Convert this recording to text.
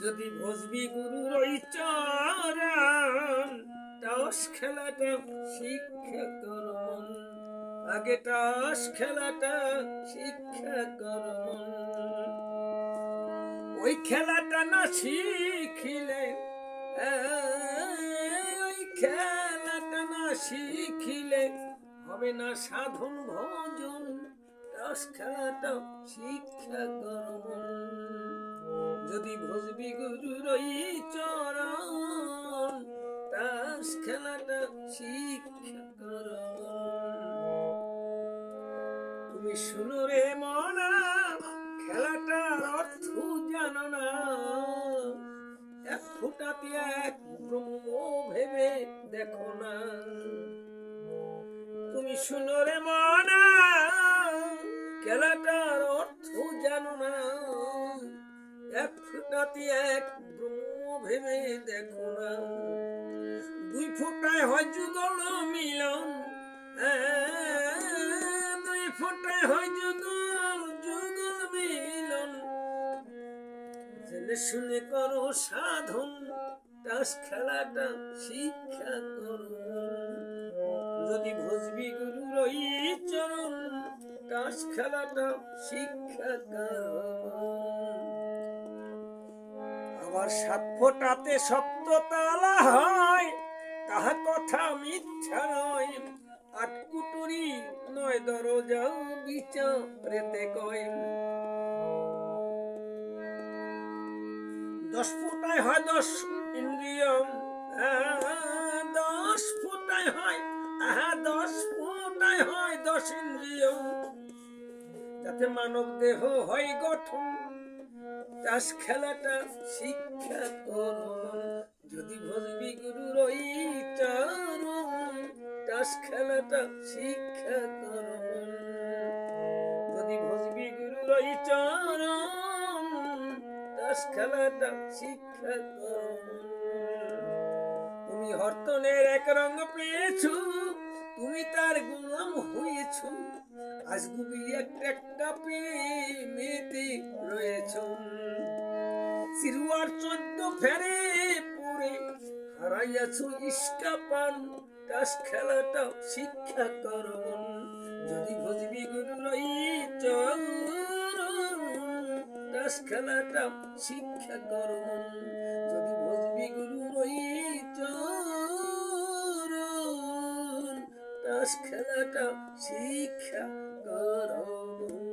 যদি ভজবি গুরুর চরণ তাস খেলাটা শিক্ষা কর আগে তাস খেলাটা শিক্ষা কর ওই খেলাটা না শিখিলে ওই খেলাটা না শিখিলে হবে না সাধন ভজন। তাস খেলাটা শিক্ষা যদি ভজবি গুরুর চরণ, তাস খেলাটা শিক্ষা কর তুমি শুনো রে মনা, খেলাটার অর্থ জানো না। এক ফুটাতে এক ব্রহ্ম ভেবে দেখো না। তুমি শুনো রে মনা খেলাটার অর্থ জানো না। এক ফুটাতে এক ভেবে দেখো না। দুই ফুটায় হয় যুগল মিলন দুই ফুটায় হয় যুগল যুগল মিলন। জেনে শুনে করো সাধন, তাস খেলাটা শিক্ষা করো। যদি ভজবি গুরু ওই চরণ তাস খেলাটা শিক্ষা আবার সাত ফোটাতে সপ্ত তালা হয়, তাহা কথা মিথ্যা নয়। আট কুটুরি, নয় দরজা বিচারেতে কয়। দশ ফুটায় হয় দশ ইন্দ্রিয়। দশ ফুটায় হয় দশ ফুটায় হয় দশ ইন্দ্রিয়। যাতে মানব দেহ হয় গঠন। তাস খেলাটা শিক্ষা করুন যদি ভজবি গুরুর তাস খেলাটা শিক্ষা যদি ভজবি তাস খেলাটা শিক্ষা তুমি হর্তনের এক রঙ পেয়েছ, তুমি তার গোলাম হয়েছ আজ গুবি একটা মেতে রয়েছ সিরুয়ার চোদ্দ ফেরে পরে হারাইয়াছ ইস্কা পান তাস খেলাটা শিক্ষা করুন, যদি ভজবি গুরু রই চরণ, তাস খেলাটা শিক্ষা করুন। তাস খেলাটা শিক্ষা গরম।